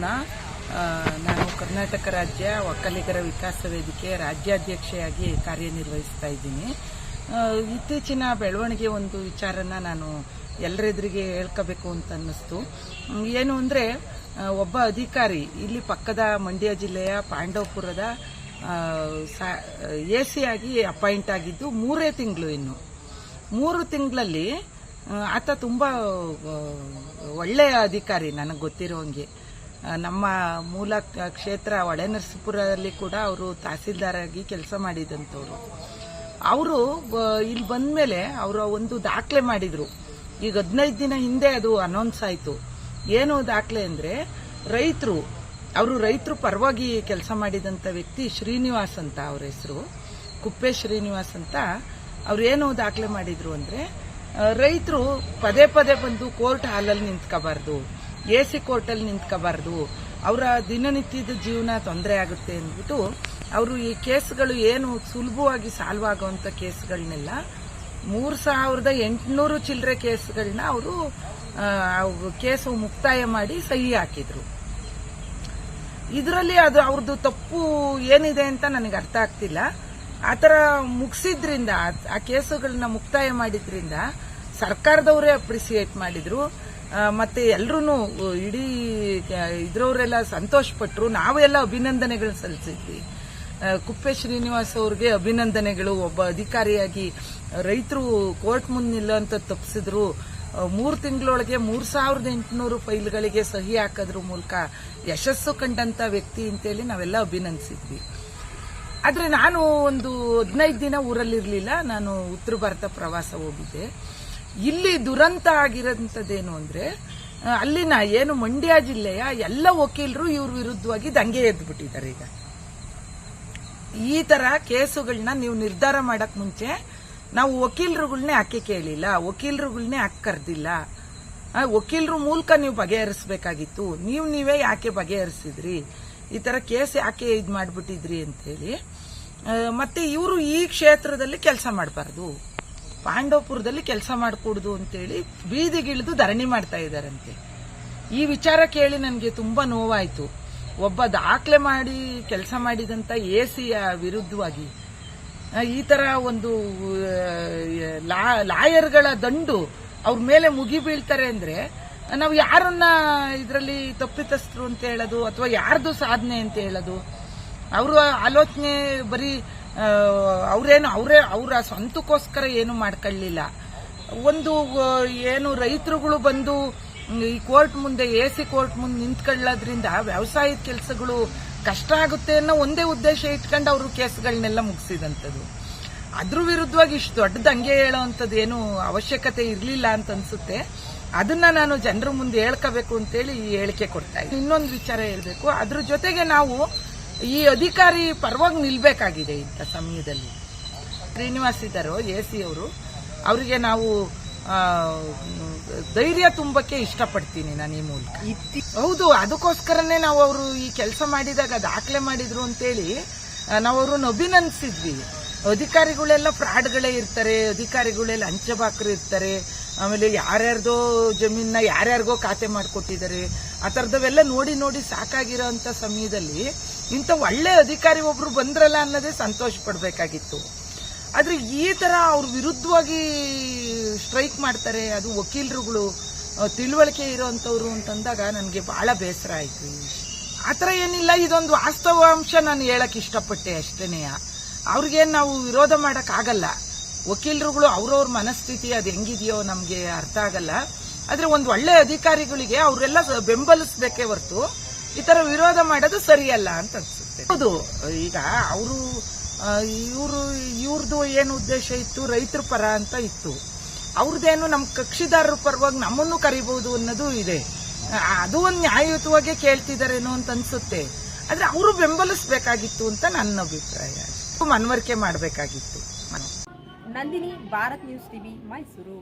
ನಾನು ಕರ್ನಾಟಕ ರಾಜ್ಯ ಒಕ್ಕಲಿಗರ ವಿಕಾಸ ವೇದಿಕೆ ರಾಜ್ಯಾಧ್ಯಕ್ಷೆಯಾಗಿ ಕಾರ್ಯನಿರ್ವಹಿಸ್ತಾ ಇದ್ದೀನಿ. ಇತ್ತೀಚಿನ ಬೆಳವಣಿಗೆ ಒಂದು ವಿಚಾರನ ನಾನು ಎಲ್ಲರೆದುರಿಗೆ ಹೇಳ್ಕೋಬೇಕು ಅಂತ ಅನ್ನಿಸ್ತು. ಏನು ಅಂದರೆ ಒಬ್ಬ ಅಧಿಕಾರಿ ಇಲ್ಲಿ ಪಕ್ಕದ ಮಂಡ್ಯ ಜಿಲ್ಲೆಯ ಪಾಂಡವಪುರದ ಎ ಸಿ ಆಗಿ ಅಪಾಯಿಂಟ್ ಆಗಿದ್ದು ಮೂರೇ ತಿಂಗಳು ಇನ್ನು. ಮೂರು ತಿಂಗಳಲ್ಲಿ ಆತ ತುಂಬ ಒಳ್ಳೆಯ ಅಧಿಕಾರಿ ನನಗೆ ಗೊತ್ತಿರೋಂಗೆ. ಆ, ನಮ್ಮ ಮೂಲ ಕ್ಷೇತ್ರ ಹೊಳೆನರಸೀಪುರದಲ್ಲಿ ಕೂಡ ಅವರು ತಹಸೀಲ್ದಾರಾಗಿ ಕೆಲಸ ಮಾಡಿದಂಥವ್ರು. ಅವರು ಇಲ್ಲಿ ಬಂದ ಮೇಲೆ ಅವರು ಒಂದು ದಾಖಲೆ ಮಾಡಿದ್ರು. ಈಗ ಹದಿನೈದು ದಿನ ಹಿಂದೆ ಅದು ಅನೌನ್ಸ್ ಆಯಿತು. ಏನು ದಾಖಲೆ ಅಂದರೆ, ರೈತರು, ಅವರು ರೈತರು ಪರವಾಗಿ ಕೆಲಸ ಮಾಡಿದಂಥ ವ್ಯಕ್ತಿ ಶ್ರೀನಿವಾಸ್ ಅಂತ ಅವ್ರ ಹೆಸರು, ಕುಪ್ಪೆ ಶ್ರೀನಿವಾಸ್ ಅಂತ ಅವ್ರು ಏನು ದಾಖಲೆ ಮಾಡಿದ್ರು ಅಂದರೆ ರೈತರು ಪದೇ ಪದೇ ಬಂದು ಕೋರ್ಟ್ ಹಾಲಲ್ಲಿ ನಿಂತ್ಕೋಬಾರ್ದು. ಎ ಸಿ ಕೋರ್ಟಲ್ಲಿ ನಿಂತ್ಕೋಬಾರ್ದು. ಅವರ ದಿನನಿತ್ಯದ ಜೀವನ ತೊಂದರೆ ಆಗುತ್ತೆ ಅಂದ್ಬಿಟ್ಟು ಅವರು ಈ ಕೇಸ್ಗಳು ಏನು ಸುಲಭವಾಗಿ ಸಾಲ್ವ್ ಆಗುವಂಥ ಕೇಸ್ಗಳನ್ನೆಲ್ಲ ಮೂರು ಸಾವಿರದ ಎಂಟುನೂರು ಚಿಲ್ಲರೆ ಕೇಸ್ಗಳನ್ನ ಅವರು ಕೇಸು ಮುಕ್ತಾಯ ಮಾಡಿ ಸಹಿ ಹಾಕಿದ್ರು. ಇದರಲ್ಲಿ ಅದು ಅವ್ರದ್ದು ತಪ್ಪು ಏನಿದೆ ಅಂತ ನನಗೆ ಅರ್ಥ ಆಗ್ತಿಲ್ಲ. ಆ ಥರ ಮುಗಿಸಿದ್ರಿಂದ, ಆ ಕೇಸುಗಳನ್ನ ಮುಕ್ತಾಯ ಮಾಡಿದ್ರಿಂದ ಸರ್ಕಾರದವರೇ ಅಪ್ರಿಸಿಯೇಟ್ ಮಾಡಿದ್ರು. ಮತ್ತೆ ಎಲ್ಲರೂ ಇಡೀ ಇದ್ರವರೆಲ್ಲ ಸಂತೋಷಪಟ್ಟರು ನಾವೆಲ್ಲ ಅಭಿನಂದನೆಗಳು ಸಲ್ಲಿಸಿದ್ವಿ. ಕುಪ್ಪೆ ಶ್ರೀನಿವಾಸ್ ಅವ್ರಿಗೆ ಅಭಿನಂದನೆಗಳು. ಒಬ್ಬ ಅಧಿಕಾರಿಯಾಗಿ ರೈತರು ಕೋರ್ಟ್ ಮುಂದೆ ನಿಲ್ಲುವಂತ ತಪ್ಪಿಸಿದ್ರು ಮೂರು ತಿಂಗಳೊಳಗೆ ಮೂರ್ ಸಾವಿರದ ಎಂಟುನೂರು ಫೈಲ್ಗಳಿಗೆ ಸಹಿ ಹಾಕೋದ್ರ ಮೂಲಕ ಯಶಸ್ಸು ಕಂಡಂತ ವ್ಯಕ್ತಿ ಅಂತೇಳಿ ನಾವೆಲ್ಲ ಅಭಿನಂದಿಸಿದ್ವಿ. ಆದ್ರೆ ನಾನು ಒಂದು ಹದಿನೈದು ದಿನ ಊರಲ್ಲಿರಲಿಲ್ಲ. ನಾನು ಉತ್ತರ ಭಾರತ ಪ್ರವಾಸ ಹೋಗಿದ್ದೆ. ಇಲ್ಲಿ ದುರಂತ ಆಗಿರೋಂಥದ್ದೇನು ಅಂದರೆ ಅಲ್ಲಿನ ಏನು ಮಂಡ್ಯ ಜಿಲ್ಲೆಯ ಎಲ್ಲ ವಕೀಲರು ಇವ್ರ ವಿರುದ್ಧವಾಗಿ ದಂಗೆ ಎದ್ಬಿಟ್ಟಿದ್ದಾರೆ ಈಗ. ಈ ಥರ ಕೇಸುಗಳನ್ನ ನೀವು ನಿರ್ಧಾರ ಮಾಡಕ್ ಮುಂಚೆ ನಾವು ವಕೀಲರುಗಳನ್ನೇ ಹಾಕಿ ಕೇಳಿಲ್ಲ ವಕೀಲರುಗಳನ್ನೇ ಹಾಕಿ ಕರೆದಿಲ್ಲ. ವಕೀಲರ ಮೂಲಕ ನೀವು ಬಗೆಹರಿಸಬೇಕಾಗಿತ್ತು. ನೀವು ನೀವೇ ಯಾಕೆ ಬಗೆಹರಿಸಿದ್ರಿ? ಈ ಥರ ಕೇಸ್ ಯಾಕೆ ಇದು ಮಾಡ್ಬಿಟ್ಟಿದ್ರಿ ಅಂತೇಳಿ ಮತ್ತೆ ಇವರು ಈ ಕ್ಷೇತ್ರದಲ್ಲಿ ಕೆಲಸ ಮಾಡಬಾರ್ದು. ಪಾಂಡವಪುರದಲ್ಲಿ ಕೆಲಸ ಮಾಡಿಕೊಡುದು ಅಂತೇಳಿ ಬೀದಿಗಿಳಿದು ಧರಣಿ ಮಾಡ್ತಾ ಇದ್ದಾರಂತೆ. ಈ ವಿಚಾರ ಕೇಳಿ ನನಗೆ ತುಂಬಾ ನೋವಾಯಿತು. ಒಬ್ಬ ದಾಖಲೆ ಮಾಡಿ ಕೆಲಸ ಮಾಡಿದಂತ ಎ ಸಿಯ ವಿರುದ್ಧವಾಗಿ ಈ ತರ ಒಂದು ಲಾಯರ್ಗಳ ದಂಡು ಅವ್ರ ಮೇಲೆ ಮುಗಿ ಬೀಳ್ತಾರೆ ಅಂದ್ರೆ ನಾವು ಯಾರನ್ನ ಇದರಲ್ಲಿ ತಪ್ಪಿತಸ್ಥರು ಅಂತ ಹೇಳೋದು ಅಥವಾ ಯಾರ್ದು ಸಾಧನೆ ಅಂತ ಹೇಳೋದು? ಅವರು ಆಲೋಚನೆ ಬರೀ ಅವ್ರೇನು, ಅವರೇ, ಅವರ ಸ್ವಂತಕ್ಕೋಸ್ಕರ ಏನು ಮಾಡ್ಕೊಳ್ಳಿಲ್ಲ. ಒಂದು ಏನು ರೈತರುಗಳು ಬಂದು ಈ ಕೋರ್ಟ್ ಮುಂದೆ, ಎ ಸಿ ಕೋರ್ಟ್ ಮುಂದೆ ನಿಂತ್ಕೊಳ್ಳೋದ್ರಿಂದ ವ್ಯವಸಾಯದ ಕೆಲಸಗಳು ಕಷ್ಟ ಆಗುತ್ತೆ ಅನ್ನೋ ಒಂದೇ ಉದ್ದೇಶ ಇಟ್ಕೊಂಡು ಅವರು ಕೇಸ್ಗಳನ್ನೆಲ್ಲ ಮುಗಿಸಿದಂಥದ್ದು. ಅದ್ರ ವಿರುದ್ಧವಾಗಿ ಇಷ್ಟು ದೊಡ್ಡ ದಂಗೆ ಹೇಳೋವಂಥದ್ದು ಏನು ಅವಶ್ಯಕತೆ ಇರಲಿಲ್ಲ ಅಂತ ಅನ್ಸುತ್ತೆ. ಅದನ್ನ ನಾನು ಜನರ ಮುಂದೆ ಹೇಳ್ಕೋಬೇಕು ಅಂತೇಳಿ ಈ ಹೇಳಿಕೆ ಕೊಡ್ತಾ ಇದ್ದೀನಿ. ಇನ್ನೊಂದು ವಿಚಾರ ಹೇಳಬೇಕು. ಅದ್ರ ಜೊತೆಗೆ ನಾವು ಈ ಅಧಿಕಾರಿ ಪರವಾಗಿ ನಿಲ್ಬೇಕಾಗಿದೆ ಇಂಥ ಸಮಯದಲ್ಲಿ. ಶ್ರೀನಿವಾಸ್ ಇದ್ದಾರೋ ಎ ಸಿ ಅವರು ಅವರಿಗೆ ನಾವು ಧೈರ್ಯ ತುಂಬಕ್ಕೆ ಇಷ್ಟಪಡ್ತೀನಿ ನಾನು ಈ ಮೂಲಕ. ಹೌದು, ಅದಕ್ಕೋಸ್ಕರನೇ ನಾವು ಅವರು ಈ ಕೆಲಸ ಮಾಡಿದಾಗ ದಾಖಲೆ ಮಾಡಿದ್ರು ಅಂತೇಳಿ ನಾವು ಅವ್ರನ್ನ ಅಭಿನಂದಿಸಿದ್ವಿ. ಅಧಿಕಾರಿಗಳೆಲ್ಲ ಫ್ರಾಡ್ಗಳೇ ಇರ್ತಾರೆ, ಅಧಿಕಾರಿಗಳೆಲ್ಲ ಅಂಚಬಾಕರು ಇರ್ತಾರೆ, ಆಮೇಲೆ ಯಾರ್ಯಾರ್ದೋ ಜಮೀನ ಯಾರ್ಯಾರಿಗೋ ಖಾತೆ ಮಾಡಿಕೊಟ್ಟಿದ್ದಾರೆ, ಆ ಥರದವೆಲ್ಲ ನೋಡಿ ನೋಡಿ ಸಾಕಾಗಿರೋ ಅಂಥ ಸಮಯದಲ್ಲಿ ಇಂಥ ಒಳ್ಳೆ ಅಧಿಕಾರಿ ಒಬ್ರು ಬಂದ್ರಲ್ಲ ಅನ್ನೋದೇ ಸಂತೋಷ ಪಡಬೇಕಾಗಿತ್ತು. ಆದರೆ ಈ ತರ ಅವ್ರ ವಿರುದ್ಧವಾಗಿ ಸ್ಟ್ರೈಕ್ ಮಾಡ್ತಾರೆ, ಅದು ವಕೀಲರುಗಳು ತಿಳುವಳಿಕೆ ಇರೋಂಥವ್ರು ಅಂತಂದಾಗ ನನಗೆ ಬಹಳ ಬೇಸರ ಆಯ್ತು. ಆ ಥರ ಏನಿಲ್ಲ, ಇದೊಂದು ವಾಸ್ತವಾಂಶ ನಾನು ಹೇಳಕ್ ಇಷ್ಟಪಟ್ಟೆ ಅಷ್ಟೇನೆಯ ಅವ್ರಿಗೇನು ನಾವು ವಿರೋಧ ಮಾಡಕ್ ಆಗಲ್ಲ. ವಕೀಲರುಗಳು ಅವ್ರವ್ರ ಮನಸ್ಥಿತಿ ಅದು ಹೆಂಗಿದೆಯೋ ನಮಗೆ ಅರ್ಥ ಆಗಲ್ಲ. ಆದರೆ ಒಂದು ಒಳ್ಳೆ ಅಧಿಕಾರಿಗಳಿಗೆ ಅವರೆಲ್ಲ ಬೆಂಬಲಿಸಬೇಕೇ ಹೊರತು ಈ ತರ ವಿರೋಧ ಮಾಡೋದು ಸರಿಯಲ್ಲ ಅಂತ ಅನ್ಸುತ್ತೆ. ಹೌದು, ಈಗ ಅವರು ಇವರು ಇವ್ರದ್ದು ಏನು ಉದ್ದೇಶ ಇತ್ತು, ರೈತರ ಪರ ಅಂತ ಇತ್ತು. ಅವ್ರದ್ದೇನು ನಮ್ಮ ಕಕ್ಷಿದಾರರ ಪರವಾಗಿ ನಮ್ಮನ್ನು ಕರಿಬಹುದು ಅನ್ನೋದು ಇದೆ. ಅದು ಒಂದು ನ್ಯಾಯಯುತವಾಗೇ ಕೇಳ್ತಿದಾರೇನೋ ಅಂತ ಅನ್ಸುತ್ತೆ. ಆದ್ರೆ ಅವರು ಬೆಂಬಲಿಸಬೇಕಾಗಿತ್ತು ಅಂತ ನನ್ನ ಅಭಿಪ್ರಾಯ ಮನವರಿಕೆ ಮಾಡಬೇಕಾಗಿತ್ತು. Nandini, Bharat news TV, Mysuru.